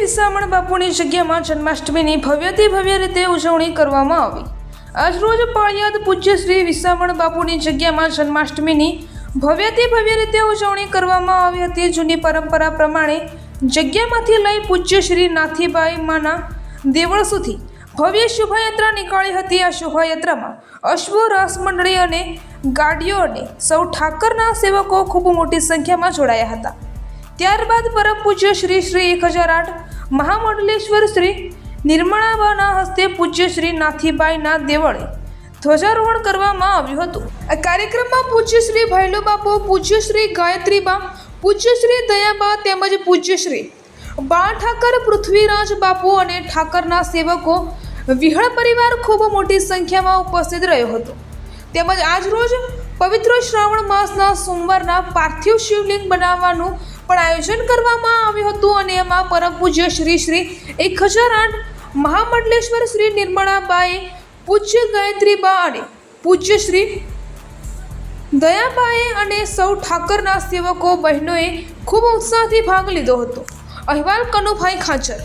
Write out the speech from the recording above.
વિસામણ બાપુની જગ્યામાં જન્માષ્ટમીની ભવ્યથી ભવ્ય રીતે ઉજવણી કરવામાં આવી. આજરોજ પાળિયાદ પૂજ્ય શ્રી વિસામણ બાપુની જગ્યામાં જન્માષ્ટમીની ભવ્યથી ભવ્ય રીતે ઉજવણી કરવામાં આવી હતી. જૂની પરંપરા પ્રમાણે જગ્યામાંથી લઈ પૂજ્ય શ્રી નાથીબાઈ માના દેવળ સુધી ભવ્ય શોભાયાત્રા નીકાળી હતી. આ શોભાયાત્રામાં અશ્વ રાસ મંડળી અને ગાડીઓ અને સૌ ઠાકરના સેવકો ખૂબ મોટી સંખ્યામાં જોડાયા હતા. ત્યારબાદ પરમ પૂજ્ય શ્રી શ્રી એક હજાર આઠ મહામંડલેશ્વર શ્રી નિર્મળાબાના હસ્તે પૂજ્ય શ્રી નાથીબાઈના દેવળે ધ્વજારોહણ કરવામાં આવ્યું હતું. આ કાર્યક્રમમાં પૂજ્ય શ્રી ભૈલો બાપુ પૂજ્ય શ્રી ગાયત્રીબા, પૂજ્ય શ્રી દયાબા તેમજ પૂજ્ય શ્રી બા ઠાકર, પૃથ્વીરાજ બાપુ અને ઠાકરના સેવકો વિહળ પરિવાર ખૂબ મોટી સંખ્યામાં ઉપસ્થિત રહ્યો હતો. તેમજ આજરોજ પવિત્ર શ્રાવણ માસના સોમવારના પાર્થિવ શિવલિંગ બનાવવાનું પણ આયોજન કરવામાં આવ્યું હતું અને એમાં પરમ પૂજ્ય શ્રી શ્રી એક હજાર આઠ મહામંડલેશ્વર શ્રી નિર્મળાબાએ પૂજ્ય ગાયત્રીબા અને પૂજ્ય શ્રી દયાબાએ અને સૌ ઠાકરના સેવકો બહેનોએ ખૂબ ઉત્સાહથી ભાગ લીધો હતો. અહેવાલ કનુભાઈ ખાચર.